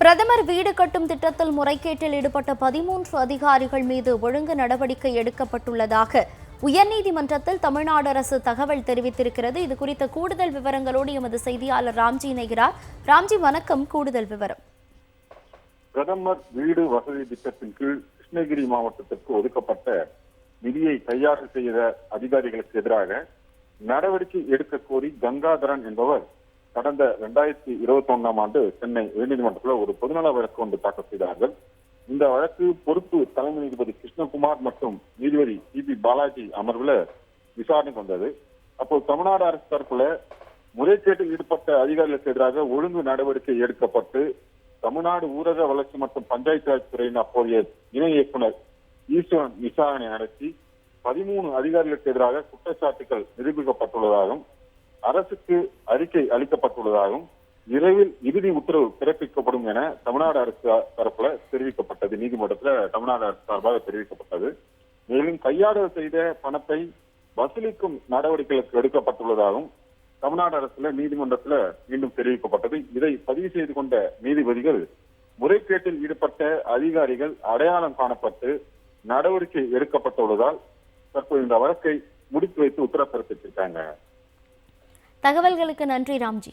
பிரதமர் வீடு கட்டும் திட்டத்தில் முறைகேட்டில் ஈடுபட்ட பதிமூன்று அதிகாரிகள் மீது ஒழுங்கு நடவடிக்கை எடுக்கப்பட்டுள்ளதாக உயர்நீதிமன்றத்தில் தமிழ்நாடு அரசு தகவல் தெரிவித்திருக்கிறது. இது குறித்த கூடுதல் விவரங்களோடு எமது செய்தியாளர் ராம்ஜி இணைகிறார். ராம்ஜி வணக்கம். கூடுதல் விவரம். பிரதமர் வீடு வசதி திட்டத்தின் கீழ் கிருஷ்ணகிரி மாவட்டத்திற்கு ஒதுக்கப்பட்ட நிதியை கையாறு செய்த அதிகாரிகளுக்கு எதிராக நடவடிக்கை எடுக்க கோரி கங்காதரன் என்பவர் கடந்த இரண்டாயிரத்தி இருபத்தி ஒன்னாம் ஆண்டு சென்னை உயர்நீதிமன்றத்தில் ஒரு பொதுநல வழக்கு ஒன்று தாக்கல் செய்தார்கள். இந்த வழக்கு பொறுப்பு தலைமை நீதிபதி கிருஷ்ணகுமார் மற்றும் நீதிபதி சி பி பாலாஜி அமர்வுல விசாரணைக்கு வந்தது. அப்போது தமிழ்நாடு அரசு தரப்புல முறைகேட்டில் ஈடுபட்ட அதிகாரிகளுக்கு எதிராக ஒழுங்கு நடவடிக்கை எடுக்கப்பட்டு தமிழ்நாடு ஊரக வளர்ச்சி மற்றும் பஞ்சாயத்து ராஜ் துறையின் அப்போதைய இணை இயக்குனர் ஈஸ்வரன் விசாரணை நடத்தி பதிமூணு அதிகாரிகளுக்கு எதிராக குற்றச்சாட்டுகள் நிரூபிக்கப்பட்டுள்ளதாகவும் அரசுக்கு அறிக்கை அளிக்கப்பட்டுள்ளதாகவும் விரைவில் இறுதி உத்தரவு பிறப்பிக்கப்படும் என தமிழ்நாடு அரசு தரப்புல தெரிவிக்கப்பட்டது. நீதிமன்றத்துல தமிழ்நாடு அரசு சார்பாக தெரிவிக்கப்பட்டது. மேலும் கையாடல் செய்த பணத்தை வசூலிக்கும் நடவடிக்கைகளுக்கு எடுக்கப்பட்டுள்ளதாகவும் தமிழ்நாடு அரசுல நீதிமன்றத்துல மீண்டும் தெரிவிக்கப்பட்டது. இதை பதிவு செய்து கொண்ட நீதிபதிகள் முறைகேட்டில் ஈடுபட்ட அதிகாரிகள் அடையாளம் காணப்பட்டு நடவடிக்கை எடுக்கப்பட்டுள்ளதால் தற்போது இந்த வழக்கை முடித்து வைத்து உத்தரவு பிறப்பிச்சிருக்காங்க. தகவல்களுக்கு நன்றி ராம்ஜி.